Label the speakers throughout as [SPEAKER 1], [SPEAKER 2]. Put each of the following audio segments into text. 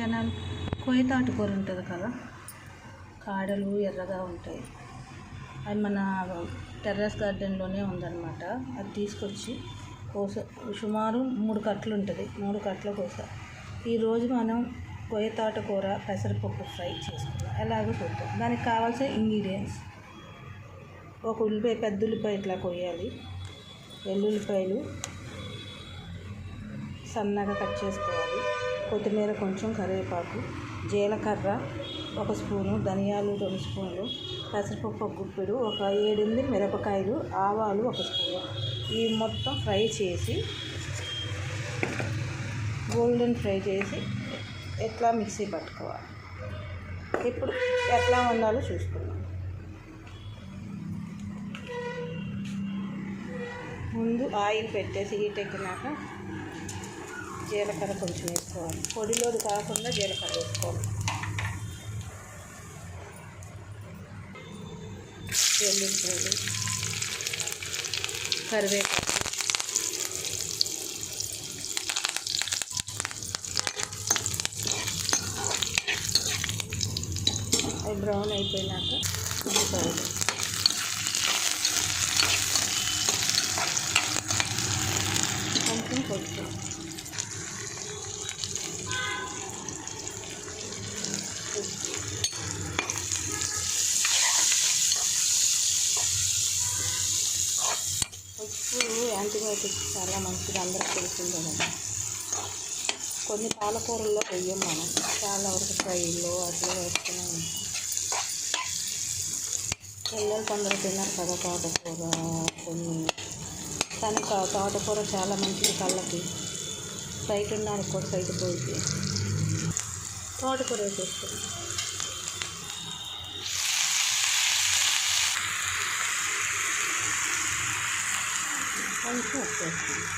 [SPEAKER 1] Channel కొయ్య తాటుకూర ఉంటుంది కదా కాడలు ఎర్రగా ఉంటాయి. అది మన టెర్రస్ గార్డెన్లోనే ఉందన్నమాట. అది తీసుకొచ్చి కోస సుమారు మూడు కట్టలు ఉంటుంది మూడు కట్టల కోస. ఈరోజు మనం కొయ్య తాటకూర పెసరపప్పు ఫ్రై చేసుకుందాం. ఎలాగో చూద్దాం. దానికి కావాల్సిన ఇంగ్రీడియంట్స్. ఒక ఉల్లిపాయ పెద్ద ఉల్లిపాయ ఇట్లా కొయ్యాలి. వెల్లుల్లిపాయలు సన్నగా కట్ చేసుకోవాలి. కొత్తిమీర కొంచెం కరివేపాకు జీలకర్ర ఒక స్పూను ధనియాలు రెండు స్పూన్లు పెసరపప్పు ఒక గుప్పెడు ఒక ఏడెనిమిది మిరపకాయలు ఆవాలు ఒక స్పూను. ఈ మొత్తం ఫ్రై చేసి గోల్డెన్ ఫ్రై చేసి ఎట్లా మిక్సీ పట్టుకోవాలి. ఇప్పుడు ఎట్లా వండాలో చూసుకుందాం. ముందు ఆయిల్ పెట్టేసి హీట్ ఎక్కినాక జీలకర్ర కొంచెం వేసుకోవాలి. పొడిలోది కాకుండా జీలకర్ర వేసుకోవాలి. వెల్లుల్లిపాయలు కరివేపాకు. అవి బ్రౌన్ అయిపోయినాక ఉల్లిపాయలు కొంచెం కొంచెం ఉప్పు యాంటీబయాటిక్స్ చాలా మంచిది అందరికి తెలిసిందే కదా కొన్ని పాలకూరల్లో వెయ్యం మనం. చాలా వరకు ఫ్రైలో అట్లా వేస్తూనే ఉంటాం. పిల్లలు కొందరు తిన్నారు కదా తోటకూర కొన్ని. కానీ తోటకూర చాలా మంచిది కళ్ళకి. సైట్ ఉన్నారు కూడా సైట్ పోయి తోటకూర వేసేస్తాం కొంచెం ఉప్పు వేసుకున్నాం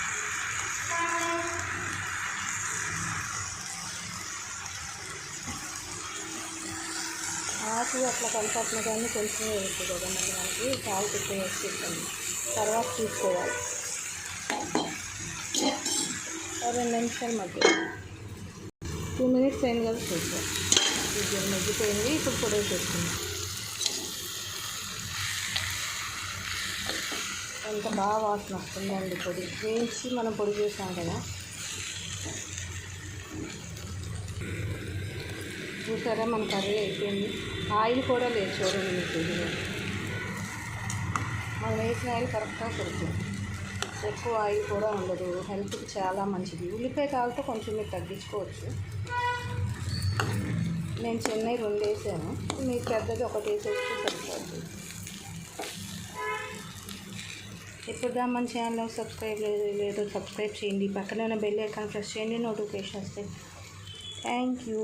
[SPEAKER 1] ఆకు అట్లా కనపడుతున్న కానీ కొంచెం వేయద్దు కదా మళ్ళీ మనకి. పాలు ఎక్కువ వేసుకుంటాము తర్వాత తీసుకోవాలి. రెండు నిమిషాలు మధ్య. టూ మినిట్స్ అయింది కదా చూద్దాం ఇది మగ్గిపోయింది. ఇప్పుడు పొడవ వేసేసుకుందాం. ఎంత బాగా వాసన వస్తుందండి పొడి. వేయించి మనం పొడి చేసాం కదా. చూసారా మన కర్రీ అయిపోయింది. ఆయిల్ కూడా లేదు చూడండి మీకు మనం వేసిన ఆయిల్ కరెక్ట్గా కొడుతుంది. ఎక్కువ ఆయిల్ కూడా ఉండదు. హెల్త్కి చాలా మంచిది. ఉల్లిపాయ కాలతో కొంచెం మీరు తగ్గించుకోవచ్చు. నేను చెన్నై రెండు వేసాను మీకు పెద్దది ఒకటి వేసేస్తే సరిపోతుంది. ఇప్పుడు మన ఛానల్లో సబ్స్క్రైబ్ లేదు లేదో సబ్స్క్రైబ్ చేయండి. పక్కనే ఉన్న బెల్ ఐకాన్ ప్రెస్ చేయండి నోటిఫికేషన్ వస్తాయి. Thank you.